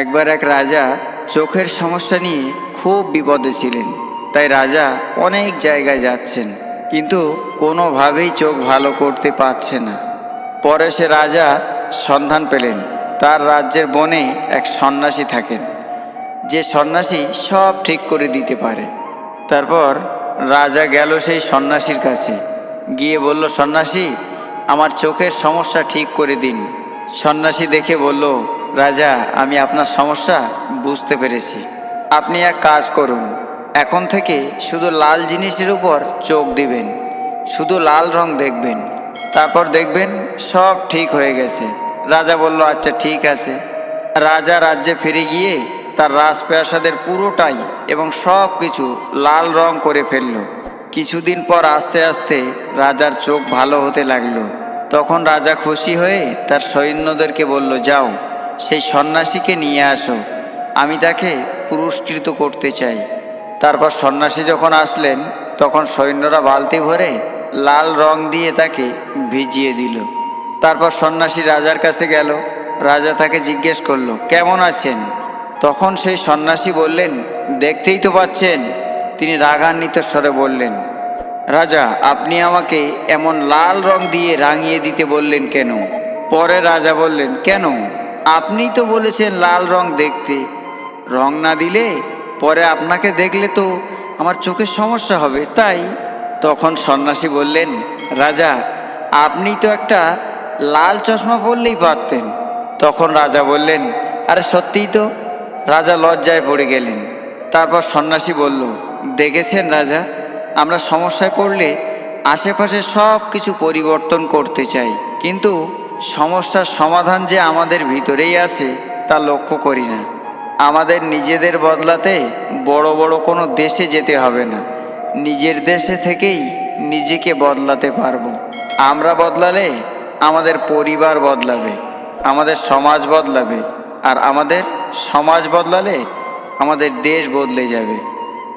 একবার এক রাজা চোখের সমস্যা নিয়ে খুব বিপদে ছিলেন। তাই রাজা অনেক জায়গায় যাচ্ছেন, কিন্তু কোনোভাবেই চোখ ভালো করতে পারছে না। পরে সে রাজা সন্ধান পেলেন। তার রাজ্যের বনে এক সন্ন্যাসী থাকেন, যে সন্ন্যাসী সব ঠিক করে দিতে পারে। তারপর রাজা গেল সেই সন্ন্যাসীর কাছে, গিয়ে বলল, সন্ন্যাসী, আমার চোখের সমস্যা ঠিক করে দিন। সন্ন্যাসী দেখে বলল রাজা, আমি আপনার সমস্যা বুঝতে পেরেছি। আপনি এক কাজ করুন। এখন থেকে শুধু লাল জিনিসের উপর চোখ দিবেন। শুধু লাল রং দেখবেন। তারপর দেখবেন সব ঠিক হয়ে গেছে। রাজা বলল আচ্ছা ঠিক আছে। রাজা রাজ্যে ফিরে গিয়ে তার রাজপ্রাসাদের পুরোটাই এবং সব কিছু লাল রং করে ফেলল। কিছুদিন পর আস্তে আস্তে রাজার চোখ ভালো হতে লাগল। তখন রাজা খুশি হয়ে তার সৈন্যদেরকে বলল, যাও। সেই সন্ন্যাসীকে নিয়ে আসো। আমি তাকে পুরস্কৃত করতে চাই। তারপর সন্ন্যাসী যখন আসলেন, তখন সৈন্যরা বালতি ভরে লাল রং দিয়ে তাকে ভিজিয়ে দিল। তারপর সন্ন্যাসী রাজার কাছে গেল। রাজা তাকে জিজ্ঞেস করল, কেমন আছেন? তখন সেই সন্ন্যাসী বললেন, দেখতেই তো পাচ্ছেন। তিনি রাগান্বিত স্বরে বললেন, রাজা, আপনি আমাকে এমন লাল রং দিয়ে রাঙিয়ে দিতে বললেন কেন? পরে রাজা বললেন, কেন? আপনিই তো বলেছেন লাল রং দেখতে। রং না দিলে পরে আপনাকে দেখলে তো আমার চোখের সমস্যা হবে, তাই? তখন সন্ন্যাসী বললেন, রাজা, আপনি তো একটা লাল চশমা পরলেই পারতেন। তখন রাজা বললেন, আরে সত্যিই তো, রাজা লজ্জায় পড়ে গেলেন। তারপর সন্ন্যাসী বলল, দেখেছেন রাজা, আমরা সমস্যায় পড়লে আশেপাশে সব কিছু পরিবর্তন করতে চাই, কিন্তু সমস্যার সমাধান যে আমাদের ভিতরেই আছে, তা লক্ষ্য করি না। আমাদের নিজেদের বদলাতে বড় বড় কোনো দেশে যেতে হবে না। নিজের দেশে থেকেই নিজেকে বদলাতে পারব। আমরা বদলালে আমাদের পরিবার বদলাবে, আমাদের সমাজ বদলাবে, আর আমাদের সমাজ বদলালে আমাদের দেশ বদলে যাবে।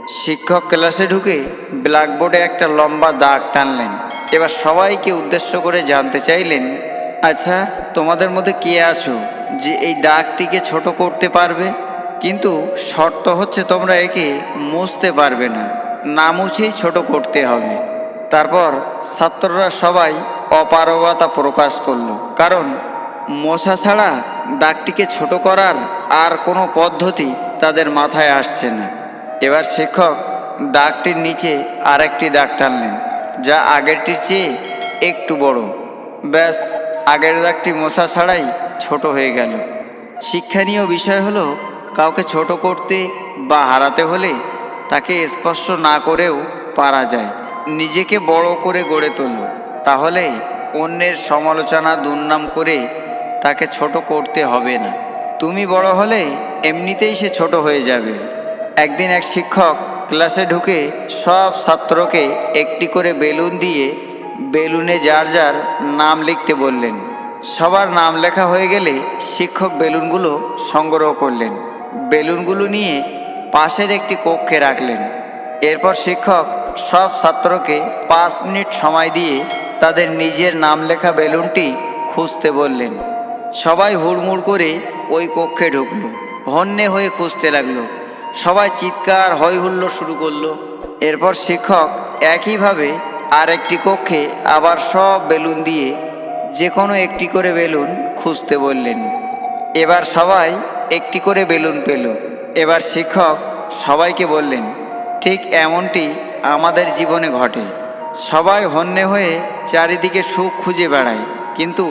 শিক্ষক ক্লাসে ঢুকে ব্ল্যাকবোর্ডে একটা লম্বা দাগ টানলেন। এবার সবাইকে উদ্দেশ্য করে জানতে চাইলেন আচ্ছা তোমাদের মধ্যে কে আছো যে এই দাগটিকে ছোট করতে পারবে? কিন্তু শর্ত হচ্ছে তোমরা একে মুছতে পারবে না। না মুছেই ছোট করতে হবে। তারপর ছাত্ররা সবাই অপারগতা প্রকাশ করল। কারণ মশা ছাড়া দাগটিকে ছোট করার আর কোনো পদ্ধতি তাদের মাথায় আসছে না। এবার শিক্ষক দাগটির নিচে আরেকটি দাগ টানলেন, যা আগেরটির চেয়ে একটু বড়। ব্যাস আগের দাগটি মশা ছাড়াই ছোট হয়ে গেল। শিক্ষণীয় বিষয় হলো, কাউকে ছোট করতে বা হারাতে হলে তাকে স্পর্শ না করেও পারা যায়। নিজেকে বড় করে গড়ে তোলো। তাহলে অন্যের সমালোচনা দুর্নাম করে তাকে ছোট করতে হবে না। তুমি বড় হলে এমনিতেই সে ছোট হয়ে যাবে। একদিন এক শিক্ষক ক্লাসে ঢুকে সব ছাত্রকে একটি করে বেলুন দিয়ে বেলুনে যার যার নাম লিখতে বললেন। সবার নাম লেখা হয়ে গেলে শিক্ষক বেলুনগুলো সংগ্রহ করলেন। বেলুনগুলো নিয়ে পাশের একটি কক্ষে রাখলেন। এরপর শিক্ষক সব ছাত্রকে পাঁচ মিনিট সময় দিয়ে তাদের নিজের নাম লেখা বেলুনটি খুঁজতে বললেন। সবাই হুড়মুড় করে ওই কক্ষে ঢুকলো, হন্যে হয়ে খুঁজতে লাগল। সবাই চিৎকার হুল্লো শুরু করল। এরপর শিক্ষক একইভাবে আর একটি কক্ষে আবার সব বেলুন দিয়ে যে কোনো একটি করে বেলুন খুঁজতে বললেন। এবার সবাই একটি করে বেলুন পেল। এবার শিক্ষক সবাইকে বললেন, ঠিক এমনটি আমাদের জীবনে ঘটে। সবাই হন্যে হয়ে চারিদিকে সুখ খুঁজে বেড়ায়, কিন্তু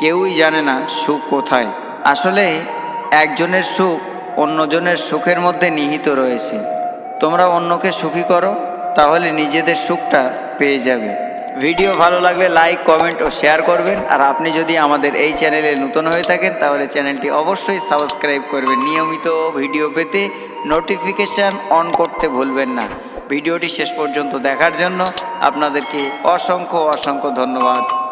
কেউই জানে না সুখ কোথায়। আসলে একজনের সুখ অন্যজনের সুখের মধ্যে নিহিত রয়েছে। তোমরা অন্যকে সুখী করো। তাহলে নিজেদের সুখটা পেয়ে যাবে। ভিডিও ভালো লাগলে লাইক কমেন্ট ও শেয়ার করবেন। আর আপনি যদি আমাদের এই চ্যানেলে নতুন হয়ে থাকেন, তাহলে চ্যানেলটি অবশ্যই সাবস্ক্রাইব করবেন। নিয়মিত ভিডিও পেতে নোটিফিকেশান অন করতে ভুলবেন না। ভিডিওটি শেষ পর্যন্ত দেখার জন্য আপনাদেরকে অসংখ্য অসংখ্য ধন্যবাদ।